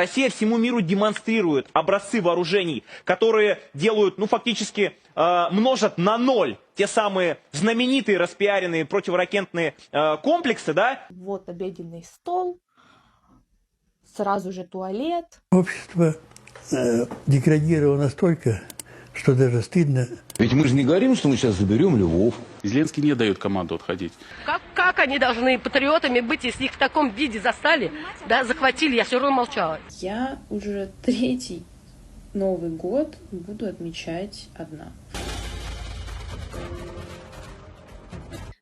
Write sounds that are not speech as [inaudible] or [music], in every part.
Россия всему миру демонстрирует образцы вооружений, которые делают, ну, фактически э, множат на ноль те самые знаменитые распиаренные противоракетные э, комплексы, да, Вот обеденный стол, сразу же туалет. Общество э, деградировало настолько, что даже стыдно Ведь мы же не говорим, что мы сейчас заберем Львов. Зеленский не дает команду отходить. Как, как они должны патриотами быть, если их в таком виде застали, да, захватили, я все равно молчала. Я уже третий Новый год буду отмечать одна.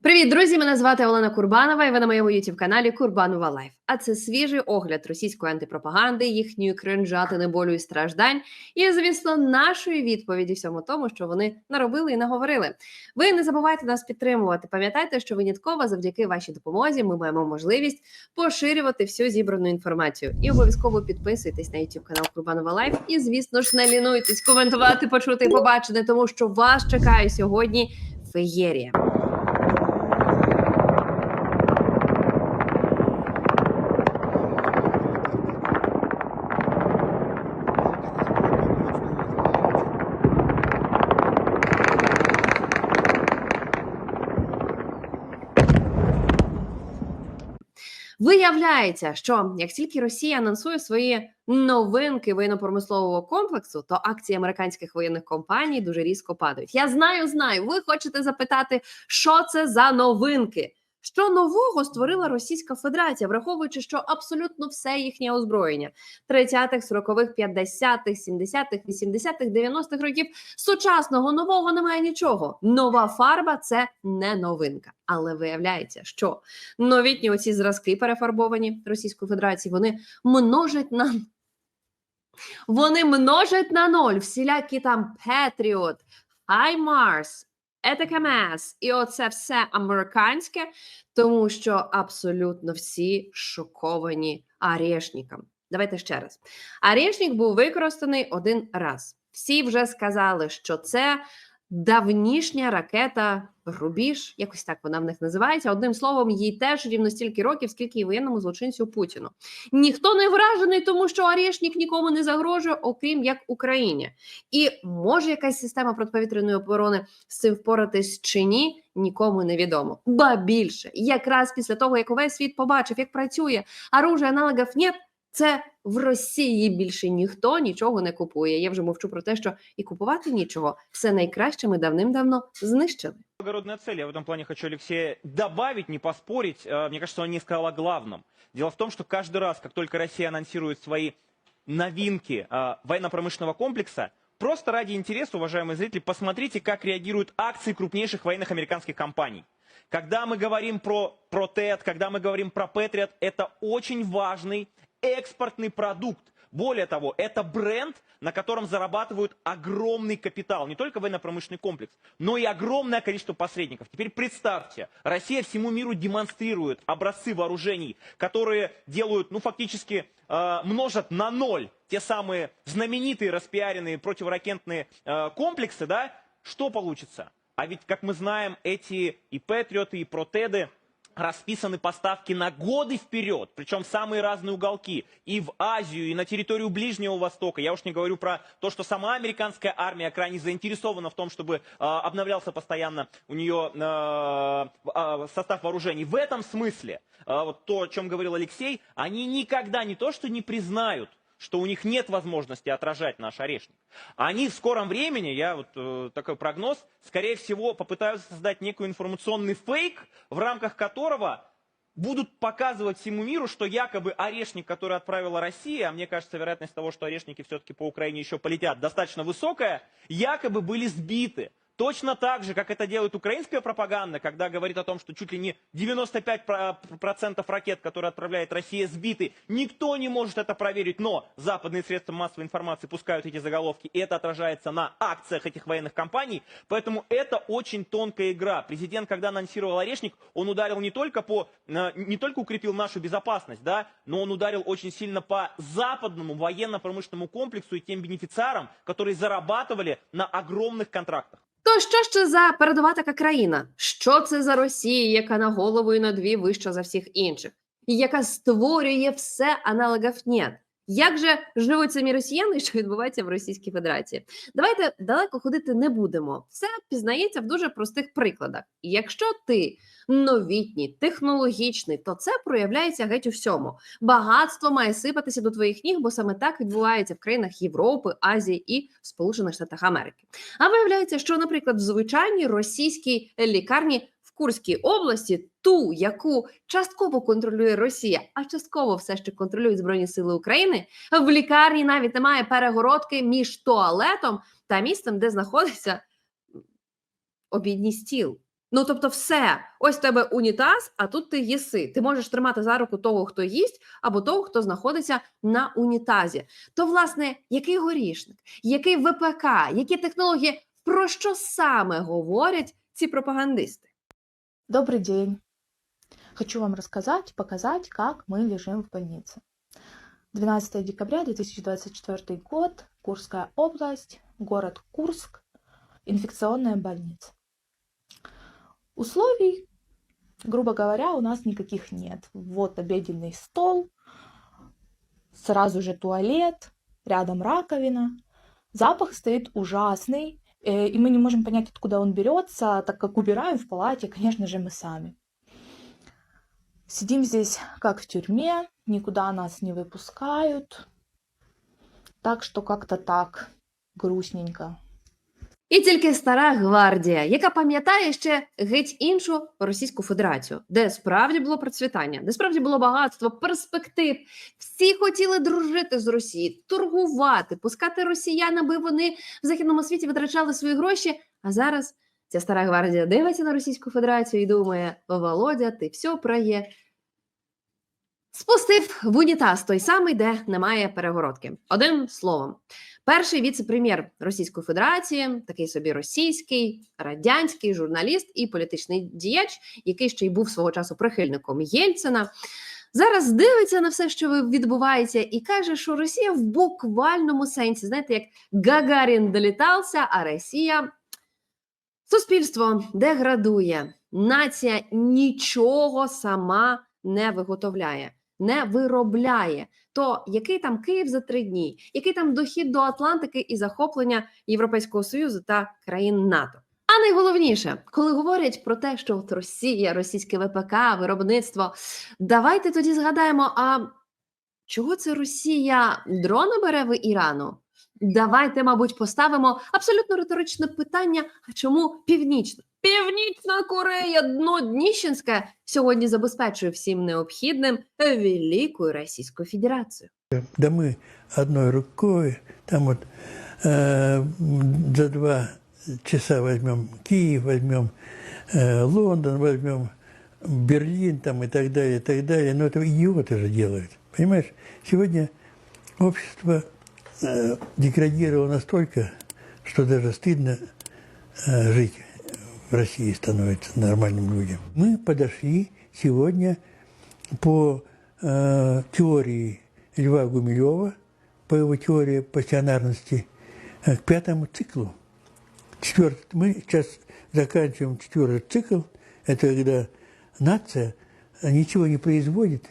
Привіт, друзі! Мене звати Олена Курбанова, і ви на моєму youtube каналі Курбанова Лайф. А це свіжий огляд російської антипропаганди, їхньої кринжатини, болю і страждань, і звісно, нашої відповіді всьому тому, що вони наробили і наговорили. Ви не забувайте нас підтримувати. Пам'ятайте, що винятково завдяки вашій допомозі ми маємо можливість поширювати всю зібрану інформацію. І обов'язково підписуйтесь на youtube канал Курбанова Лайф. І звісно ж, не лінуйтесь коментувати, почути і побачити, тому що вас чекає сьогодні феєрія. Виявляється, що як тільки Росія анонсує свої новинки воєнно-промислового комплексу, то акції американських воєнних компаній дуже різко падають. Я знаю, знаю. Ви хочете запитати, що це за новинки? Що нового створила Російська Федерація, враховуючи, що абсолютно все їхнє озброєння 30-х, 40-х, 50-х, 70-х, 80-х, 90-х років сучасного нового немає нічого. Нова фарба це не новинка. Але виявляється, що новітні оці зразки перефарбовані Російської Федерації, вони множать на вони множать на ноль всілякі там Patriot, HIMARS, Етакамес, і оце все американське, тому що абсолютно всі шоковані Арешником. Давайте ще раз. Арешник був використаний один раз. Всі вже сказали, що це давнішня ракета Рубіж, якось так вона в них називається. Одним словом, їй теж рівно стільки років, скільки і воєнному злочинцю Путіну. Ніхто не вражений, тому що Арешник нікому не загрожує, окрім як Україні. І може якась система протиповітряної оборони з цим впоратись чи ні, нікому не відомо. Ба більше, якраз після того, як увесь світ побачив, як працює оружие аналогів нет, це в Росії більше ніхто нічого не купує. Я вже мовчу про те, що і купувати нічого. Все найкраще ми давним-давно знищили. благородная цель. Я в этом плане хочу Алексея добавить, не поспорить. Э, Мне кажется, он не сказал о главном. Дело в том, что каждый раз, как только Россия анонсирует свои новинки э, военно-промышленного комплекса, просто ради интереса, уважаемые зрители, посмотрите, как реагируют акции крупнейших военных американских компаний. Когда мы говорим про, про ТЭД, когда мы говорим про Патриот, это очень важный экспортный продукт. Более того, это бренд, на котором зарабатывают огромный капитал. Не только военно-промышленный комплекс, но и огромное количество посредников. Теперь представьте, Россия всему миру демонстрирует образцы вооружений, которые делают, ну, фактически э, множат на ноль те самые знаменитые распиаренные противоракетные э, комплексы, да, что получится? А ведь, как мы знаем, эти и Патриоты, и Протеды расписаны поставки на годы вперед, причем самые разные уголки, и в Азию, и на территорию Ближнего Востока. Я уж не говорю про то, что сама американская армия крайне заинтересована в том, чтобы э, обновлялся постоянно у нее э, э, состав вооружений. В этом смысле, э, вот то, о чем говорил Алексей, они никогда не то, что не признают, что у них нет возможности отражать наш орешник. Они в скором времени, я вот э, такой прогноз, скорее всего попытаются создать некий информационный фейк, в рамках которого будут показывать всему миру, что якобы орешник, который отправила Россия, а мне кажется, вероятность того, что орешники все-таки по Украине еще полетят, достаточно высокая, якобы были сбиты. Точно так же, как это делает украинская пропаганда, когда говорит о том, что чуть ли не 95% ракет, которые отправляет Россия, сбиты. Никто не может это проверить, но западные средства массовой информации пускают эти заголовки, и это отражается на акциях этих военных компаний. Поэтому это очень тонкая игра. Президент, когда анонсировал Орешник, он ударил не только по, э, не только укрепил нашу безопасность, да, но он ударил очень сильно по западному военно-промышленному комплексу и тем бенефициарам, которые зарабатывали на огромных контрактах. То що це за передова така країна? Що це за Росія, яка на голову і на дві вища за всіх інших, і яка створює все аналогів нет? Як же живуть самі росіяни, що відбувається в Російській Федерації? Давайте далеко ходити не будемо. Все пізнається в дуже простих прикладах. Якщо ти новітній, технологічний, то це проявляється геть у всьому. Багатство має сипатися до твоїх ніг, бо саме так відбувається в країнах Європи, Азії і Сполучених Штатах Америки. А виявляється, що, наприклад, в звичайній російській лікарні Курській області, ту, яку частково контролює Росія, а частково все ще контролюють Збройні Сили України, в лікарні навіть немає перегородки між туалетом та місцем, де знаходиться обідній стіл. Ну, тобто, все, ось тебе унітаз, а тут ти їси. Ти можеш тримати за руку того, хто їсть, або того, хто знаходиться на унітазі. То, власне, який горішник, який ВПК, які технології, про що саме говорять ці пропагандисти? Добрый день. Хочу вам рассказать, показать, как мы лежим в больнице. 12 декабря 2024 год, Курская область, город Курск, инфекционная больница. Условий, грубо говоря, у нас никаких нет. Вот обеденный стол, сразу же туалет, рядом раковина. Запах стоит ужасный, и мы не можем понять, откуда он берется, так как убираем в палате, конечно же, мы сами. Сидим здесь как в тюрьме, никуда нас не выпускают. Так что как-то так, грустненько. І тільки стара гвардія, яка пам'ятає ще геть іншу Російську Федерацію, де справді було процвітання, де справді було багатство, перспектив. Всі хотіли дружити з Росією, торгувати, пускати росіян, аби вони в західному світі витрачали свої гроші. А зараз ця стара гвардія дивиться на Російську Федерацію і думає: Володя, ти все проє. Спустив в унітаз той самий, де немає перегородки. Одним словом, перший віце-прем'єр Російської Федерації, такий собі російський, радянський журналіст і політичний діяч, який ще й був свого часу прихильником Єльцина. Зараз дивиться на все, що відбувається, і каже, що Росія в буквальному сенсі, знаєте, як Гагарін долітався, а Росія суспільство деградує, нація нічого сама не виготовляє не виробляє. То який там Київ за три дні, який там дохід до Атлантики і захоплення Європейського Союзу та країн НАТО? А найголовніше, коли говорять про те, що от Росія, російське ВПК, виробництво, давайте тоді згадаємо: а чого це Росія дрона бере в Ірану? Давайте, мабуть, поставимо абсолютно риторичне питання: а чому північна? Північна Корея, дно Дніщенське сьогодні забезпечує всім необхідним Великою Російською Федерацією. Да мы одной рукой, там вот э, за два часа возьмем Киев, возьмем э, Лондон, возьмем Берлин там и так далее, и так далее. Но это идиоты же делают. Понимаешь, сегодня общество э, деградировало настолько, что даже стыдно э, жить в России становится нормальным людям. Мы подошли сегодня по э, теории Льва Гумилева, по его теории пассионарности, э, к пятому циклу. Четвертый, мы сейчас заканчиваем четвертый цикл. Это когда нация ничего не производит,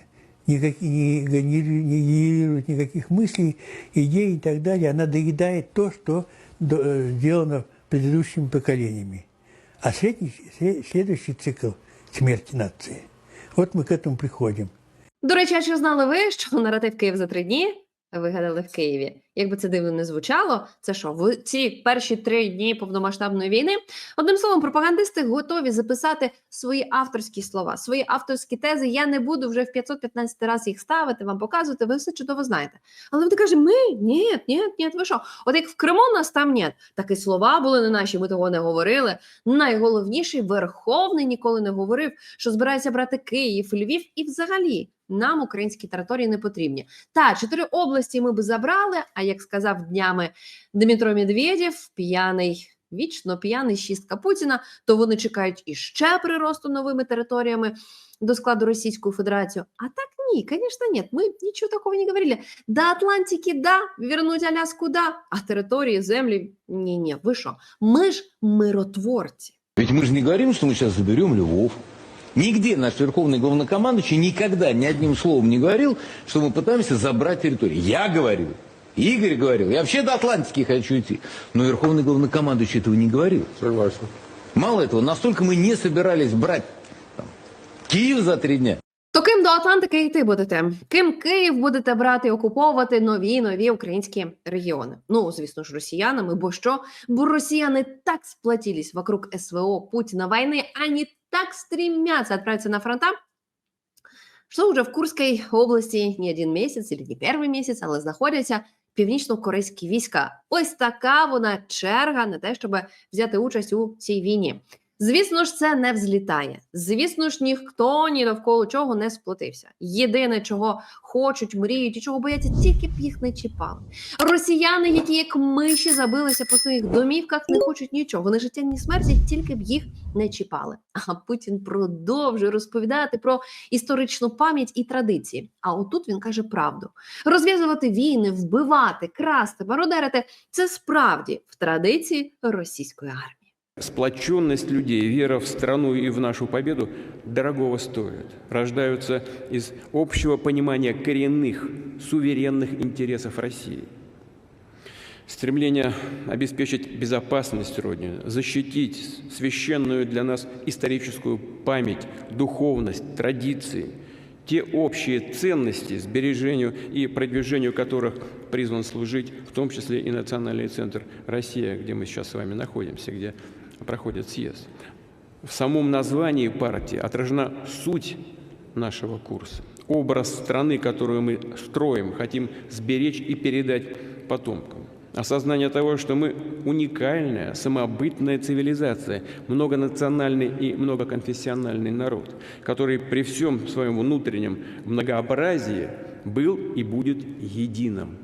никак, не, генери- не генерирует никаких мыслей, идей и так далее. Она доедает то, что э, сделано предыдущими поколениями. А следующий, следующий цикл смерти нации. Вот мы к этому приходим. До речі, а чи знали ви, що наратив Київ за три дні вигадали в Києві? Якби це дивно не звучало, це що в ці перші три дні повномасштабної війни? Одним словом, пропагандисти готові записати свої авторські слова, свої авторські тези. Я не буду вже в 515 раз їх ставити, вам показувати. Ви все чудово знаєте. Але вони кажуть, ми ні, ні, ні, ви що? От як в Криму нас там ні. Такі слова були не наші, ми того не говорили. Найголовніший верховний ніколи не говорив, що збирається брати Київ, Львів і взагалі. Нам українські території не потрібні. Та чотири області ми би забрали. А як сказав днями Дмитро Медведєв, п'яний, вічно п'яний шістка Путіна, то вони чекають іще приросту новими територіями до складу Російської Федерації. А так ні, звісно, ні. Ми нічого такого не говорили. До Атлантики, да, вернуть Аляску, да, а території, землі ні, ні. Ви що? Ми ж миротворці. Ведь мы же не говорим, что мы сейчас заберем Львов Нигде наш верховный главнокомандующий никогда ни одним словом не говорил, что мы пытаемся забрать территорию. Я говорил, Игорь говорил, я вообще до Атлантики хочу идти. Но верховный главнокомандующий этого не говорил. Согласен. Мало этого, настолько мы не собирались брать там, Киев за три дня. То ким до Атлантики йти будете? Ким Київ будете брати і окуповувати нові нові українські регіони? Ну, звісно ж, росіянами, бо що? Бо росіяни так сплотились вокруг СВО Путина войны, они так стремятся отправиться на фронта, що вже в Курській області не один місяць, или не перший місяць, але знаходяться північно-корейські війська. Ось така вона черга на те, щоб взяти участь у цій війні. Звісно ж, це не взлітає. Звісно ж, ніхто ні навколо чого не сплотився. Єдине, чого хочуть, мріють і чого бояться, тільки б їх не чіпали. Росіяни, які як миші забилися по своїх домівках, не хочуть нічого. Вони життя ні смерті, тільки б їх не чіпали. А Путін продовжує розповідати про історичну пам'ять і традиції. А отут він каже правду: розв'язувати війни, вбивати, красти, мародерити це справді в традиції російської армії. Сплоченность людей, вера в страну и в нашу победу дорогого стоит. Рождаются из общего понимания коренных, суверенных интересов России. Стремление обеспечить безопасность Родины, защитить священную для нас историческую память, духовность, традиции, те общие ценности, сбережению и продвижению которых призван служить, в том числе и Национальный центр «Россия», где мы сейчас с вами находимся, где проходит съезд. В самом названии партии отражена суть нашего курса, образ страны, которую мы строим, хотим сберечь и передать потомкам. Осознание того, что мы уникальная, самобытная цивилизация, многонациональный и многоконфессиональный народ, который при всем своем внутреннем многообразии был и будет единым.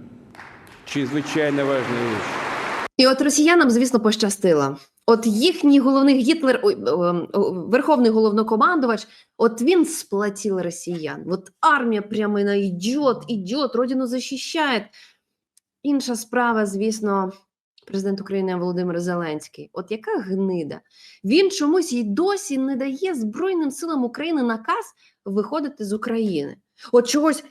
Чрезвычайно важная вещь. І от росіянам, звісно, пощастило. От їхній головний Гітлер, верховний головнокомандувач, от він сплотил росіян. От армія прямо вона йде, йде, родину захищає. Інша справа, звісно, президент України Володимир Зеленський. От яка гнида. Він чомусь і досі не дає Збройним силам України наказ виходити з України. От чогось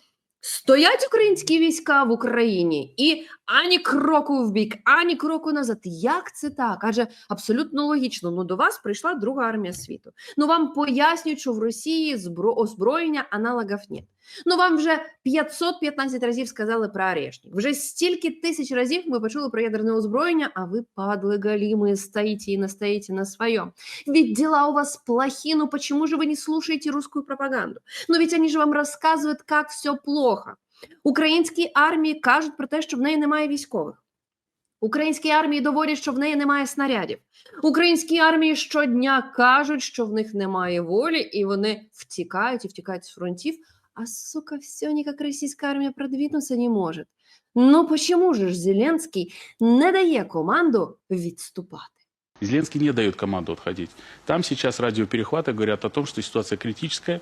Стоять українські війська в Україні і ані кроку в бік, ані кроку назад. Як це так? Адже абсолютно логічно. Ну до вас прийшла друга армія світу. Ну вам пояснюють, що в Росії збро... озброєння аналогів нет. Ну вам вже 515 разів сказали про Орешник. Вже стільки тисяч разів ми почули про ядерне озброєння, а ви, падли галімі, стоїте і настоїте на своєму. Ведь у вас плохи, ну почему же вы не слушаете русскую пропаганду? Но ведь они же вам рассказывают, как все плохо. Українській армії кажуть про те, що в неї немає військових. Українській армії доводять, що в неї немає снарядів. Українській армії щодня кажуть, що в них немає волі, і вони втікають і втікають з фронтів. А сука, все никак российская армия продвинуться не может. Ну почему же ж Зеленський не дає команду відступати? Зеленский не дает команду отходить. Там сейчас радиоперехваты говорят о том, что ситуация критическая.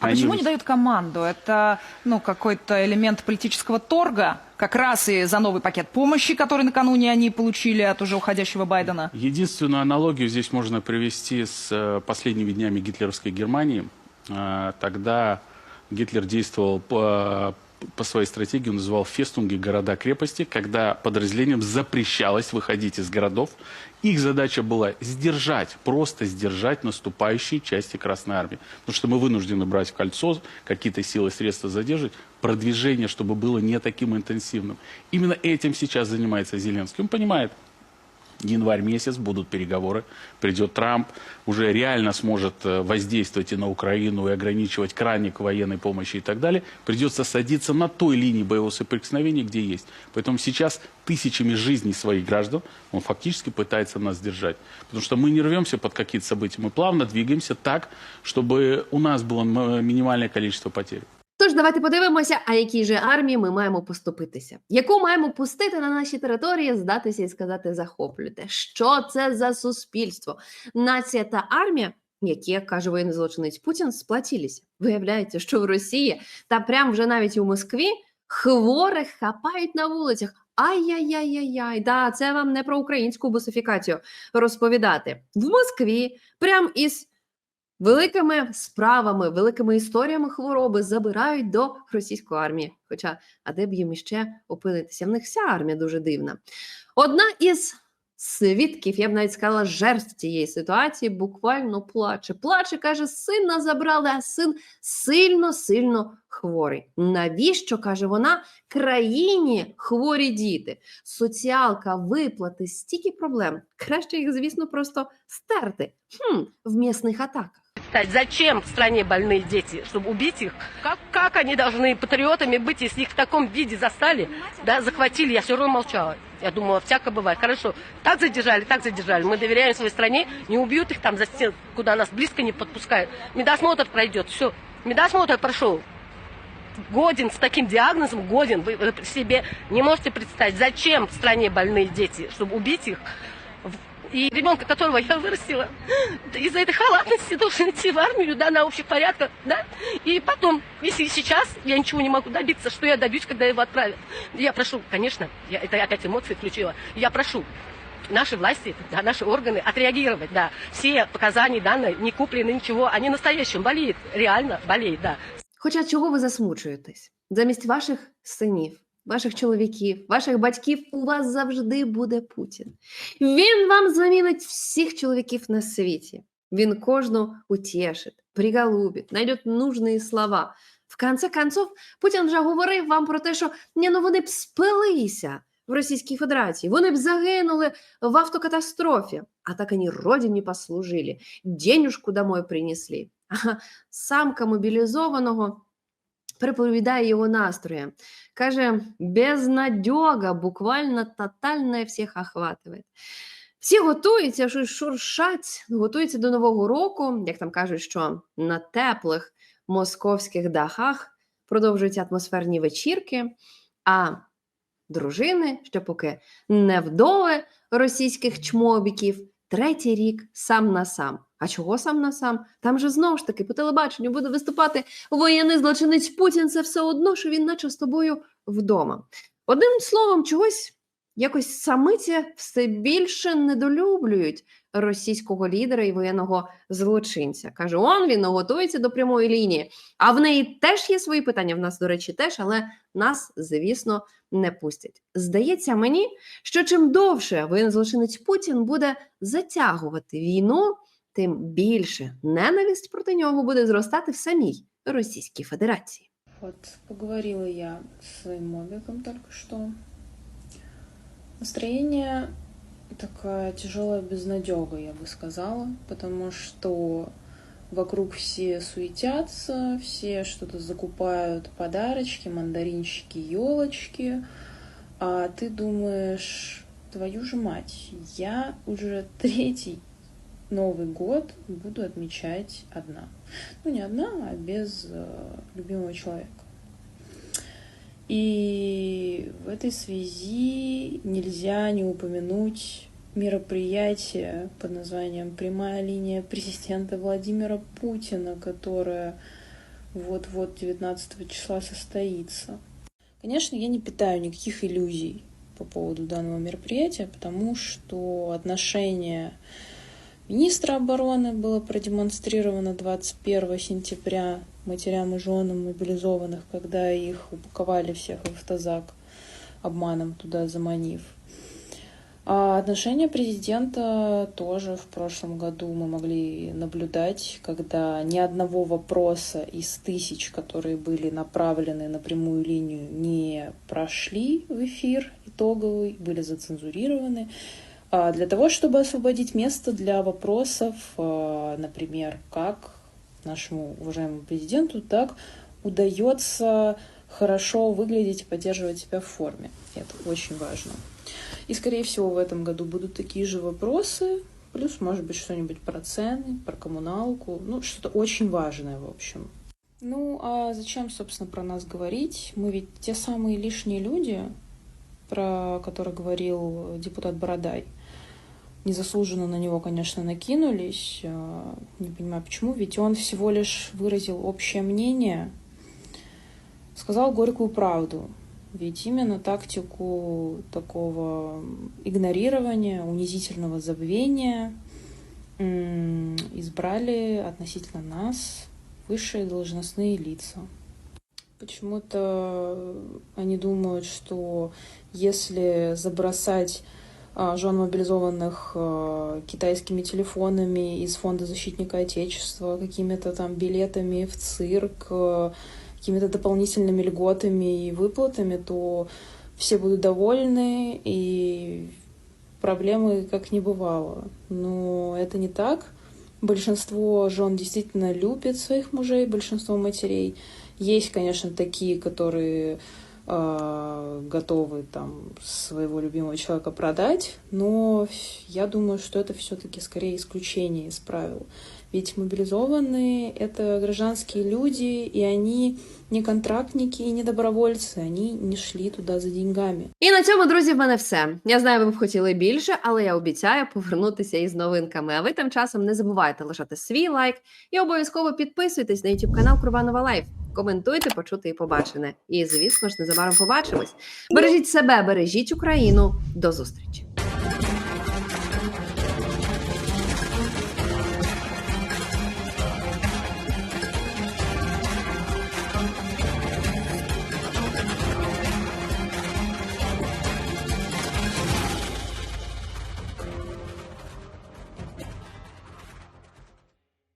А Они почему уже- не дают команду? Это ну, какой-то элемент политического торга, как раз и за новый пакет помощи, который накануне они получили от уже уходящего Байдена. Единственную аналогию здесь можно привести с э, последними днями гитлеровской Германии. Э, Тогда Гитлер действовал по, по своей стратегии, он называл фестунги города-крепости, когда подразделениям запрещалось выходить из городов. Их задача была сдержать, просто сдержать наступающие части Красной Армии. Потому что мы вынуждены брать в кольцо, какие-то силы средства задерживать, продвижение, чтобы было не таким интенсивным. Именно этим сейчас занимается Зеленский. Он понимает, январь месяц, будут переговоры, придет Трамп, уже реально сможет э, воздействовать и на Украину, и ограничивать краник военной помощи и так далее, придется садиться на той линии боевого соприкосновения, где есть. Поэтому сейчас тысячами жизней своих граждан он фактически пытается нас держать. Потому что мы не рвемся под какие-то события, мы плавно двигаемся так, чтобы у нас было минимальное количество потерь. Тож давайте подивимося, а якій же армії ми маємо поступитися, яку маємо пустити на наші території, здатися і сказати захоплюйте. Що це за суспільство? Нація та армія, які, як каже воєнний злочинець Путін, сплатілися. Виявляється, що в Росії та прям вже навіть у Москві хворих хапають на вулицях. Ай-яй-яй-яй-яй, да, це вам не про українську бусифікацію розповідати. В Москві прям із великими справами, великими історіями хвороби забирають до російської армії. Хоча, а де б їм іще опинитися? В них вся армія дуже дивна. Одна із свідків, я б навіть сказала, жертв цієї ситуації буквально плаче. Плаче, каже, сина забрали, а син сильно, сильно хворий. Навіщо, каже вона, країні хворі діти? Соціалка, виплати, стільки проблем. Краще їх, звісно, просто стерти хм, в м'ясних атаках. Представить, Зачем в стране больные дети? Чтобы убить их? Как, как они должны патриотами быть, если их в таком виде застали, да, захватили? Я все равно молчала. Я думала, всяко бывает. Хорошо, так задержали, так задержали. Мы доверяем своей стране, не убьют их там за стен, куда нас близко не подпускают. Медосмотр пройдет, все. Медосмотр прошел. Годен с таким диагнозом, годен. Вы себе не можете представить, зачем в стране больные дети, чтобы убить их. И ребенка, которого я вырастила, из-за этой халатности должен идти в армию, да, на общих порядках, да. И потом, если сейчас я ничего не могу добиться, что я добьюсь, когда его отправят? Я прошу, конечно, я, это я опять эмоции включила, я прошу наши власти, да, наши органы отреагировать, да. Все показания, данные, не куплены, ничего, они настоящим болеют, реально болеют, да. Хоча чого ви засмучуєтесь? Замість ваших синів, ваших чоловіків, ваших батьків у вас завжди буде Путін. Він вам замінить всіх чоловіків на світі. Він кожну утешить, приголубить, знайде нужні слова. В конце концов, Путін вже говорив вам про те, що ні, ну вони б спилися в Російській Федерації, вони б загинули в автокатастрофі, а так вони родині послужили, денежку домой принесли. А [laughs] самка мобілізованого переповідає його настроєм. Каже, безнадьога, буквально тотальна всіх охватує. Всі готуються, щось шуршать, готуються до Нового року, як там кажуть, що на теплих московських дахах продовжуються атмосферні вечірки, а дружини, ще поки не вдови російських чмобіків, третій рік сам на сам. А чого сам на сам? Там же знову ж таки по телебаченню буде виступати воєнний злочинець Путін. Це все одно, що він наче з тобою вдома. Одним словом, чогось якось самиці все більше недолюблюють російського лідера і воєнного злочинця. Каже, он він готується до прямої лінії. А в неї теж є свої питання. В нас, до речі, теж, але нас, звісно, не пустять. Здається мені, що чим довше воєнний злочинець Путін буде затягувати війну, тим більше ненависть проти нього буде зростати в самій Російській Федерації. Вот, поговорила я с своим мобиком только что. Настроение такая тяжелая безнадега, я бы сказала, потому что вокруг все суетятся, все что-то закупают, подарочки, мандаринчики, елочки, а ты думаешь, твою же мать, я уже третий Новый год буду отмечать одна. Ну, не одна, а без э, любимого человека. И в этой связи нельзя не упомянуть мероприятие под названием «Прямая линия президента Владимира Путина», которое вот-вот 19 числа состоится. Конечно, я не питаю никаких иллюзий по поводу данного мероприятия, потому что отношение министра обороны было продемонстрировано 21 сентября матерям и женам мобилизованных, когда их упаковали всех в автозак, обманом туда заманив. А отношение президента тоже в прошлом году мы могли наблюдать, когда ни одного вопроса из тысяч, которые были направлены на прямую линию, не прошли в эфир итоговый, были зацензурированы. А Для того, чтобы освободить место для вопросов, а, например, как нашему уважаемому президенту, так удается хорошо выглядеть и поддерживать себя в форме. Это очень важно. И, скорее всего, в этом году будут такие же вопросы, плюс, может быть, что-нибудь про цены, про коммуналку, ну, что-то очень важное, в общем. Ну, а зачем, собственно, про нас говорить? Мы ведь те самые лишние люди, про которые говорил депутат Бородай. Незаслуженно на него, конечно, накинулись. а, Не понимаю, почему. Ведь он всего лишь выразил общее мнение, сказал горькую правду. Ведь именно тактику такого игнорирования, унизительного забвения избрали относительно нас высшие должностные лица. Почему-то они думают, что если забросать жен мобилизованных а, китайскими телефонами из Фонда защитника Отечества, какими-то там билетами в цирк, а, какими-то дополнительными льготами и выплатами, то все будут довольны и проблемы как не бывало. Но это не так. Большинство жен действительно любит своих мужей, большинство матерей. Есть, конечно, такие, которые э, готовы там своего любимого человека продать, но я думаю, что это все-таки скорее исключение из правил. Ведь мобилизованные — это гражданские люди, и они не контрактники и не добровольцы, они не шли туда за деньгами. І на цьому, друзі, в мене все. Я знаю, ви б хотіли більше, але я обіцяю повернутися із новинками. А ви тим часом не забувайте лишати свій лайк і обов'язково підписуйтесь на YouTube канал Курбанова Лайф. Коментуйте, почути і побачене. І звісно ж, незабаром побачимось. Бережіть себе, бережіть Україну. До зустрічі!